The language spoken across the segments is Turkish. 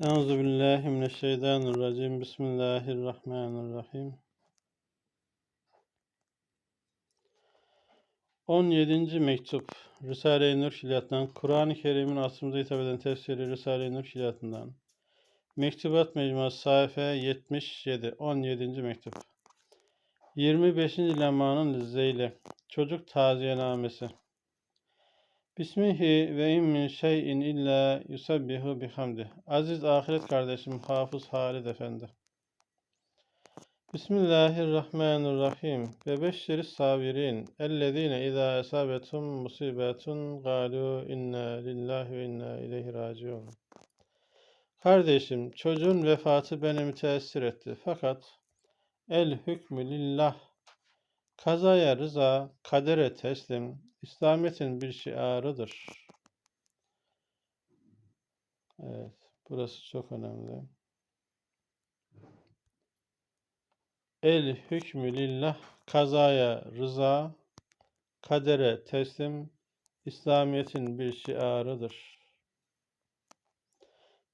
Euzu billahi mineşşeytanirracim. Bismillahirrahmanirrahim. 17. mektup Risale-i Nur Şilyat'tan Kur'an-ı Kerim'in asrımıza hitap eden tefsiri Risale-i Nur Şilyat'ından Mektubat Mecmuası sayfa 77 17. mektup 25. lemanın zeyle Çocuk taziyenamesi Bismihi ve in şeyin illa yusabbihu bihamdi. Aziz ahiret kardeşim Hafız Halid Efendi. Bismillahirrahmanirrahim. Ve beşşeri sabirin. Ellezine izâ esabetum musibetun galu inna lillahi ve inna ileyhi raciun. Kardeşim, çocuğun vefatı beni müteessir etti. Fakat el hükmü lillah. Kazaya rıza, kadere teslim, İslamiyet'in bir şiarıdır. Evet, burası çok önemli. El hükmü lillah, kazaya rıza, kadere teslim, İslamiyet'in bir şiarıdır.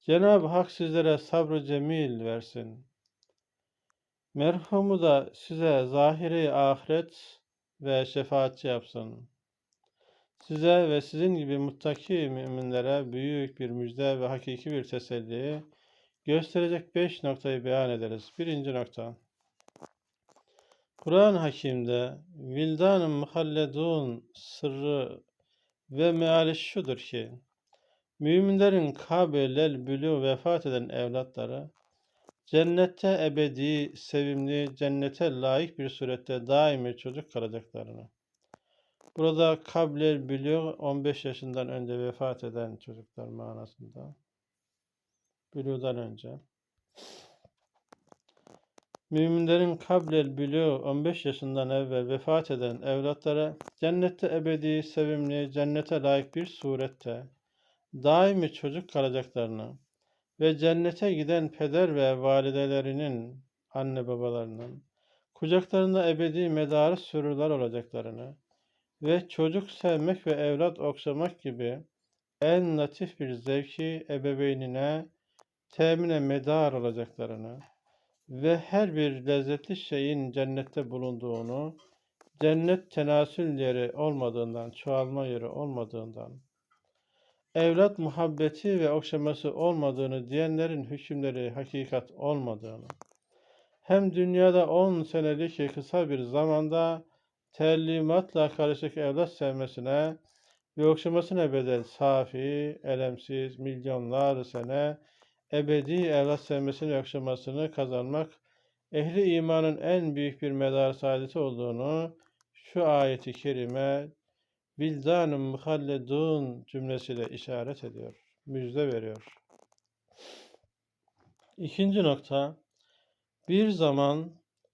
Cenab-ı Hak sizlere sabrı cemil versin. Merhumu da size zahiri ahiret ve şefaatçi yapsın. Size ve sizin gibi muttaki müminlere büyük bir müjde ve hakiki bir teselli gösterecek beş noktayı beyan ederiz. Birinci nokta. Kur'an-ı Hakim'de vildan-ı muhalledun sırrı ve meali şudur ki, müminlerin kabelel bülü vefat eden evlatları, cennette ebedi, sevimli, cennete layık bir surette daimi çocuk kalacaklarını, Burada kablel biliyor 15 yaşından önce vefat eden çocuklar manasında. Bülüğden önce. Müminlerin kablel biliyor 15 yaşından evvel vefat eden evlatlara cennette ebedi, sevimli, cennete layık bir surette daimi çocuk kalacaklarını ve cennete giden peder ve validelerinin, anne babalarının kucaklarında ebedi medarı sürüler olacaklarını ve çocuk sevmek ve evlat okşamak gibi en latif bir zevki ebeveynine temine medar olacaklarını ve her bir lezzetli şeyin cennette bulunduğunu, cennet tenasül yeri olmadığından, çoğalma yeri olmadığından, evlat muhabbeti ve okşaması olmadığını diyenlerin hükümleri hakikat olmadığını, hem dünyada on senelik kısa bir zamanda terlimatla karışık evlat sevmesine ve okşamasına bedel safi, elemsiz, milyonlar sene ebedi evlat sevmesini ve okşamasını kazanmak ehli imanın en büyük bir medar saadeti olduğunu şu ayeti kerime vildanun muhalledun cümlesiyle işaret ediyor, müjde veriyor. İkinci nokta, bir zaman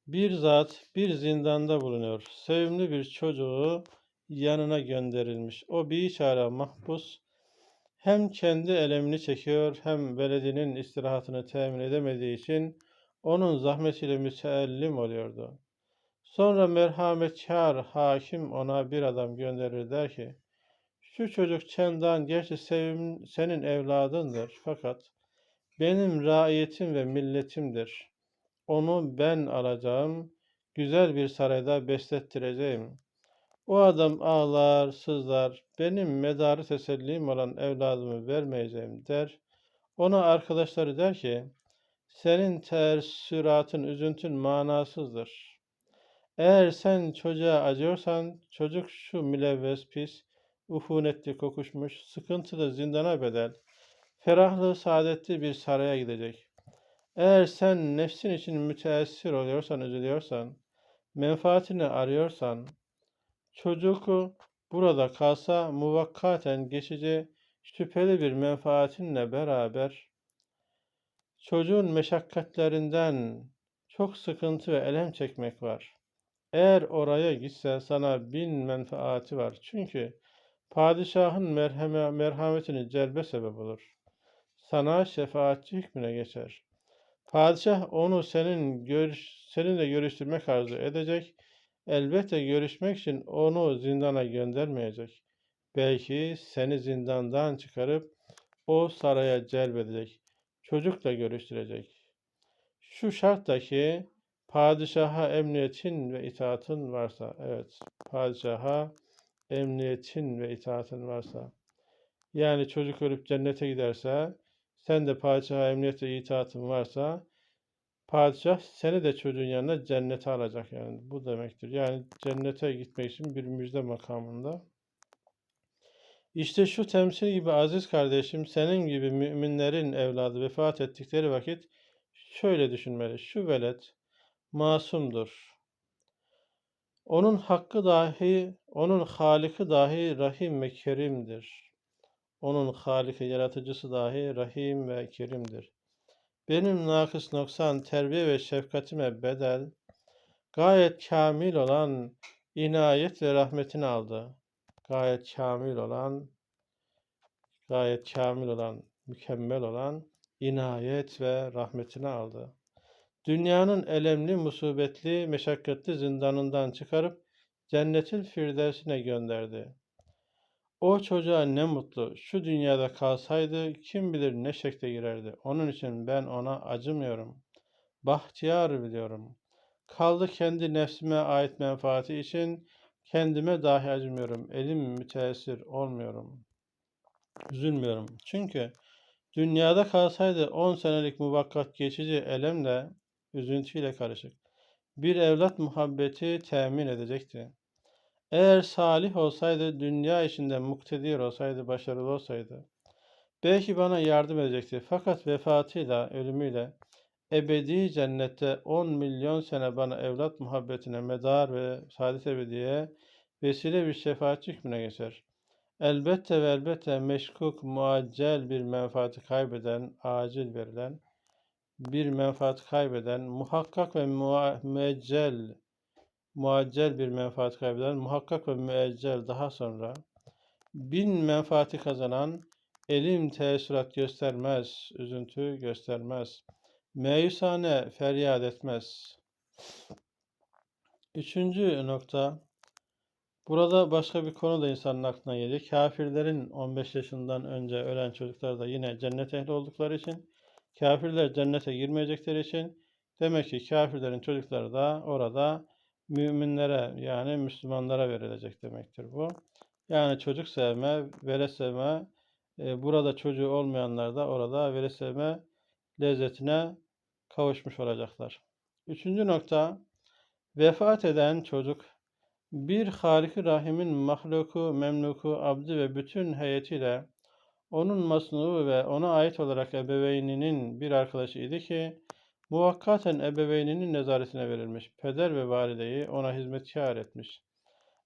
bir zat bir zindanda bulunuyor. Sevimli bir çocuğu yanına gönderilmiş. O bir biçare mahpus hem kendi elemini çekiyor hem beledinin istirahatını temin edemediği için onun zahmetiyle müteellim oluyordu. Sonra merhametkar hakim ona bir adam gönderir der ki, şu çocuk çendan gerçi sevim senin evladındır fakat benim raiyetim ve milletimdir. Onu ben alacağım, güzel bir sarayda beslettireceğim. O adam ağlar, sızlar, benim medarı tesellim olan evladımı vermeyeceğim der. Ona arkadaşları der ki, senin teessüratın, üzüntün manasızdır. Eğer sen çocuğa acıyorsan, çocuk şu mülevves pis, ufunetli kokuşmuş, sıkıntılı zindana bedel, ferahlı, saadetli bir saraya gidecek. Eğer sen nefsin için müteessir oluyorsan, üzülüyorsan, menfaatini arıyorsan, çocuğu burada kalsa muvakkaten geçici şüpheli bir menfaatinle beraber çocuğun meşakkatlerinden çok sıkıntı ve elem çekmek var. Eğer oraya gitse sana bin menfaati var. Çünkü padişahın merhame, merhametini celbe sebep olur. Sana şefaatçi hükmüne geçer. Padişah onu senin görüş, seninle görüştürmek arzu edecek. Elbette görüşmek için onu zindana göndermeyecek. Belki seni zindandan çıkarıp o saraya celbedecek. çocukla görüştürecek. Şu şarttaki padişaha emniyetin ve itaatın varsa, evet, padişaha emniyetin ve itaatın varsa, yani çocuk ölüp cennete giderse, sen de padişaha emniyet ve itaatın varsa, padişah seni de çocuğun yanına cennete alacak yani bu demektir. Yani cennete gitmek için bir müjde makamında. İşte şu temsil gibi aziz kardeşim senin gibi müminlerin evladı vefat ettikleri vakit şöyle düşünmeli. Şu velet masumdur. Onun hakkı dahi, onun haliki dahi rahim ve kerimdir. Onun haliki, yaratıcısı dahi rahim ve kerimdir. Benim nakıs noksan terbiye ve şefkatime bedel, gayet kamil olan inayet ve rahmetini aldı. Gayet kamil olan, gayet kamil olan, mükemmel olan inayet ve rahmetini aldı. Dünyanın elemli, musibetli, meşakkatli zindanından çıkarıp cennetin firdevsine gönderdi. O çocuğa ne mutlu. Şu dünyada kalsaydı kim bilir ne şekle girerdi. Onun için ben ona acımıyorum. Bahtiyar biliyorum. Kaldı kendi nefsime ait menfaati için kendime dahi acımıyorum. Elim müteessir olmuyorum. Üzülmüyorum. Çünkü dünyada kalsaydı 10 senelik muvakkat geçici elemle, üzüntüyle karışık bir evlat muhabbeti temin edecekti. Eğer salih olsaydı, dünya içinde muktedir olsaydı, başarılı olsaydı, belki bana yardım edecekti. Fakat vefatıyla, ölümüyle, ebedi cennette 10 milyon sene bana evlat muhabbetine medar ve saadet ebediye vesile bir şefaatçi hükmüne geçer. Elbette ve elbette meşkuk, muaccel bir menfaati kaybeden, acil verilen, bir menfaat kaybeden, muhakkak ve muaccel muaccel bir menfaat kaybeden, muhakkak ve müeccel daha sonra bin menfaati kazanan, elim teessürat göstermez, üzüntü göstermez, meyusane feryat etmez. Üçüncü nokta, burada başka bir konu da insanın aklına geliyor. Kafirlerin 15 yaşından önce ölen çocuklar da yine cennet ehli oldukları için, kafirler cennete girmeyecekleri için, demek ki kafirlerin çocukları da orada müminlere yani Müslümanlara verilecek demektir bu. Yani çocuk sevme, vele sevme, e, burada çocuğu olmayanlar da orada vele sevme lezzetine kavuşmuş olacaklar. Üçüncü nokta, vefat eden çocuk bir Halik-i Rahim'in mahluku, memluku, abdi ve bütün heyetiyle onun masnuğu ve ona ait olarak ebeveyninin bir arkadaşı idi ki Muvakkaten ebeveyninin nezaretine verilmiş. Peder ve valideyi ona hizmetkar etmiş.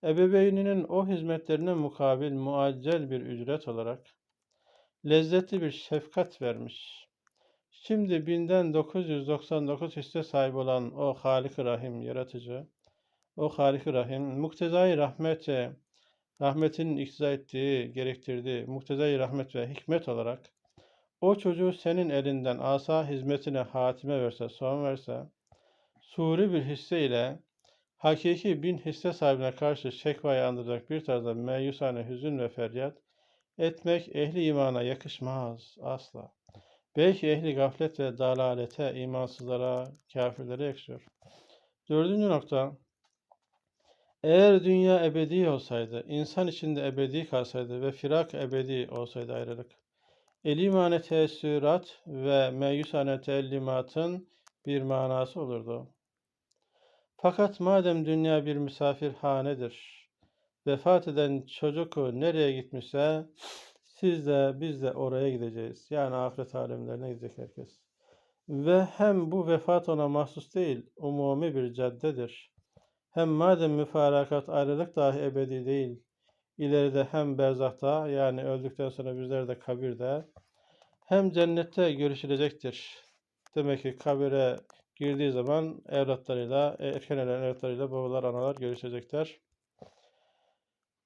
Ebeveyninin o hizmetlerine mukabil muaccel bir ücret olarak lezzetli bir şefkat vermiş. Şimdi binden 999 hisse sahibi olan o Halik-i Rahim yaratıcı, o Halik-i Rahim, muktezai rahmete, rahmetinin iktiza ettiği, gerektirdiği muktezai rahmet ve hikmet olarak o çocuğu senin elinden asa hizmetine hatime verse, son verse, suri bir hisse ile hakiki bin hisse sahibine karşı şekvayı andıracak bir tarzda meyusane hüzün ve feryat etmek ehli imana yakışmaz asla. Belki ehli gaflet ve dalalete, imansızlara, kafirlere yakışıyor. Dördüncü nokta, eğer dünya ebedi olsaydı, insan içinde ebedi kalsaydı ve firak ebedi olsaydı ayrılık, elimane teessürat ve meyusane tellimatın bir manası olurdu. Fakat madem dünya bir misafirhanedir, vefat eden çocuk nereye gitmişse siz de biz de oraya gideceğiz. Yani ahiret alemlerine gidecek herkes. Ve hem bu vefat ona mahsus değil, umumi bir caddedir. Hem madem müfarakat ayrılık dahi ebedi değil, ileride hem berzahta yani öldükten sonra bizler de kabirde hem cennette görüşülecektir. Demek ki kabire girdiği zaman evlatlarıyla, erken ölen evlatlarıyla babalar, analar görüşecekler.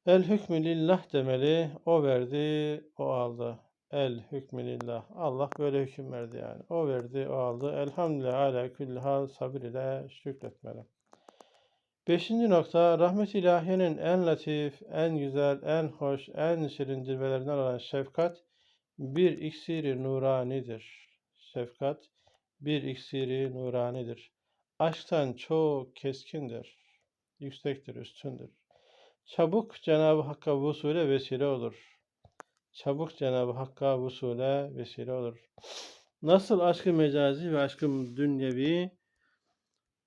El hükmü lillah demeli. O verdi, o aldı. El hükmü lillah. Allah böyle hüküm verdi yani. O verdi, o aldı. Elhamdülillah ala külli hal sabir ile şükretmeli. Beşinci nokta, rahmet ilahiyenin en latif, en güzel, en hoş, en şirin cilvelerinden olan şefkat, bir iksiri nuranidir. Şefkat bir iksiri nuranidir. Aşktan çok keskindir. Yüksektir, üstündür. Çabuk Cenab-ı Hakk'a vusule vesile olur. Çabuk Cenab-ı Hakk'a vusule vesile olur. Nasıl aşkı mecazi ve aşkı dünyevi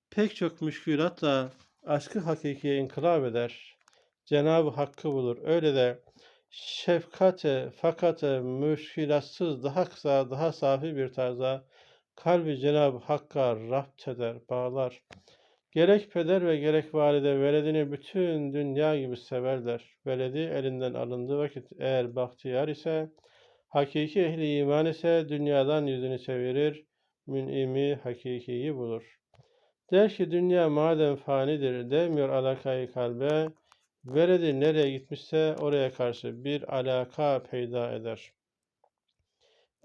pek çok müşkülatla aşkı hakikiye inkılap eder. Cenab-ı Hakk'ı bulur. Öyle de şefkate, fakate, müşkilatsız, daha kısa, daha safi bir tarzda kalbi Cenab-ı Hakk'a rapt eder, bağlar. Gerek peder ve gerek valide veledini bütün dünya gibi severler. Veledi elinden alındığı vakit eğer bahtiyar ise, hakiki ehli iman ise dünyadan yüzünü çevirir, mün'imi hakikiyi bulur. Der ki dünya madem fanidir demiyor alakayı kalbe, veledi nereye gitmişse oraya karşı bir alaka peyda eder.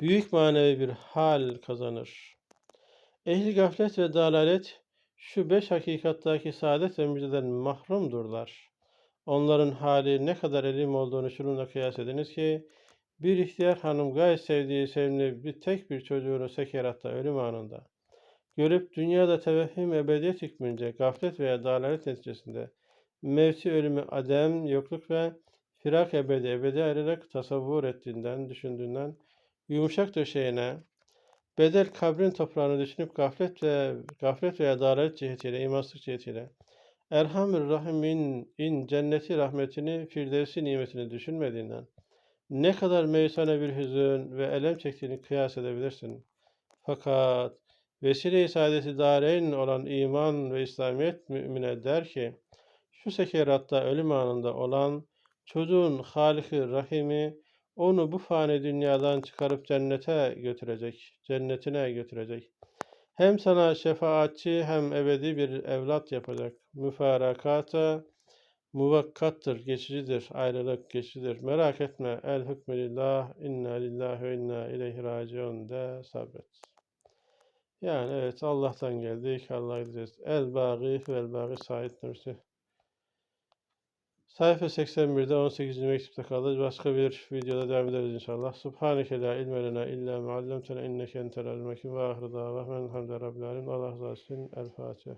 Büyük manevi bir hal kazanır. Ehli gaflet ve dalalet şu beş hakikattaki saadet ve müjdeden mahrumdurlar. Onların hali ne kadar elim olduğunu şununla kıyas ediniz ki, bir ihtiyar hanım gayet sevdiği sevimli bir tek bir çocuğunu sekeratta ölüm anında görüp dünyada tevehhüm ebediyet hükmünce gaflet veya dalalet neticesinde mevti ölümü adem, yokluk ve firak ebedi, ebedi ayrılık tasavvur ettiğinden, düşündüğünden yumuşak döşeğine bedel kabrin toprağını düşünüp gaflet ve gaflet veya dalalet cihetiyle, imansızlık cihetiyle Erhamür Rahim'in in cenneti rahmetini, firdevsi nimetini düşünmediğinden ne kadar meysane bir hüzün ve elem çektiğini kıyas edebilirsin. Fakat vesile-i saadeti dareyn olan iman ve İslamiyet mümine der ki, şu sekeratta ölüm anında olan çocuğun Haliki Rahimi onu bu fani dünyadan çıkarıp cennete götürecek, cennetine götürecek. Hem sana şefaatçi hem ebedi bir evlat yapacak. Müfarakata muvakkattır, geçicidir, ayrılık geçicidir. Merak etme, el hükmü lillah, inna lillahi ve inna ileyhi raciun de sabret. Yani evet Allah'tan geldik, Allah'a gideceğiz. El Bâgî vel Bâgî Said Nursi. Sayfa 81'de 18. mektupta kaldı. Başka bir videoda devam ederiz inşallah. Subhaneke la ilme lena illa muallemtena inneke entel alim hakim ve ahir davahmen elhamdülillahi rabbil alemin. Allah razı olsun. El Fatiha.